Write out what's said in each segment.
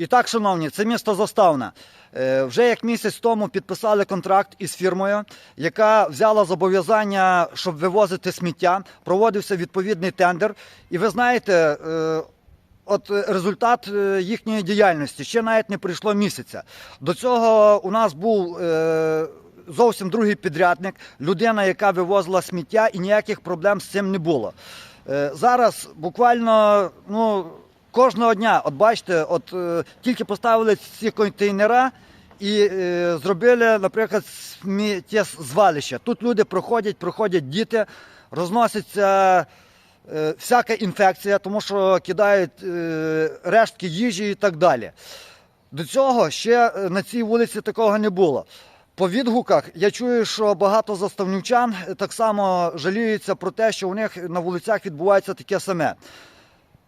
І так, шановні, це місто Заставне. Е, Вже як місяць тому підписали контракт із фірмою, яка взяла зобов'язання, щоб вивозити сміття. Проводився відповідний тендер. І ви знаєте, е, от результат е, їхньої діяльності ще навіть не прийшло місяця. До цього у нас був. Зовсім другий підрядник, людина, яка вивозила сміття, і ніяких проблем з цим не було. Зараз буквально ну, кожного дня, от бачите, от е, тільки поставили ці контейнера і е, зробили, наприклад, сміттєзвалище. Тут люди проходять, проходять діти, розноситься е, всяка інфекція, тому що кидають е, рештки їжі і так далі. До цього ще е, на цій вулиці такого не було. По відгуках я чую, що багато заставнівчан так само жаліються про те, що у них на вулицях відбувається таке саме.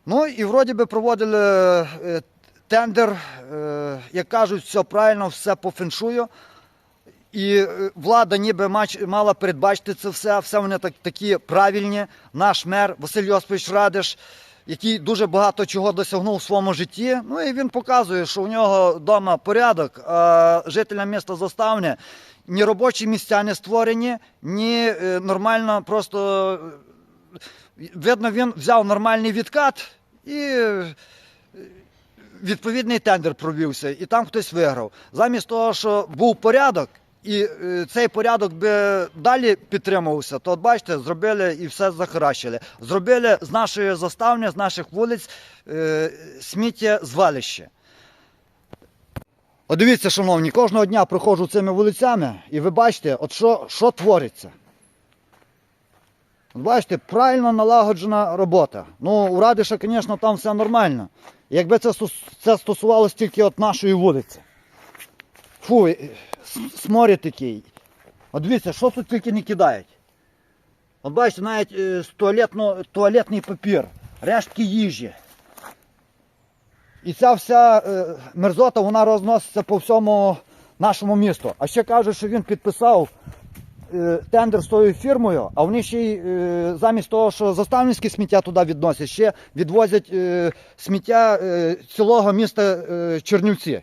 Ну і вроді би проводили е, тендер, е, як кажуть, все правильно, все по феншую. І е, влада ніби мала передбачити це все, все вони так, такі правильні. Наш мер Василь Йосипович Радиш, який дуже багато чого досягнув в своєму житті. Ну і він показує, що у нього вдома порядок, а жителям міста Заставне ні робочі місця не створені, ні нормально просто видно, він взяв нормальний відкат і е, відповідний тендер провівся, і там хтось виграв. Замість того, що був порядок, і е, цей порядок би далі підтримувався, то от бачите, зробили і все захаращили. Зробили з нашої заставни, з наших вулиць е, сміттєзвалище. От дивіться, шановні, кожного дня проходжу цими вулицями, і ви бачите, от що, що твориться. Бачите, правильно налагоджена робота. Ну, у Радиша, звісно, там все нормально. Якби це, це стосувалося тільки от нашої вулиці. Фу, е, с- сморід такий. От дивіться, що тут тільки не кидають. От бачите, навіть е, туалетно, туалетний папір, рештки їжі. І ця вся е, мерзота вона розноситься по всьому нашому місту. А ще кажуть, що він підписав тендер з тою фірмою, а вони ще й е, замість того, що заставницьке сміття туди відносять, ще відвозять е, сміття е, цілого міста е, Чернівці.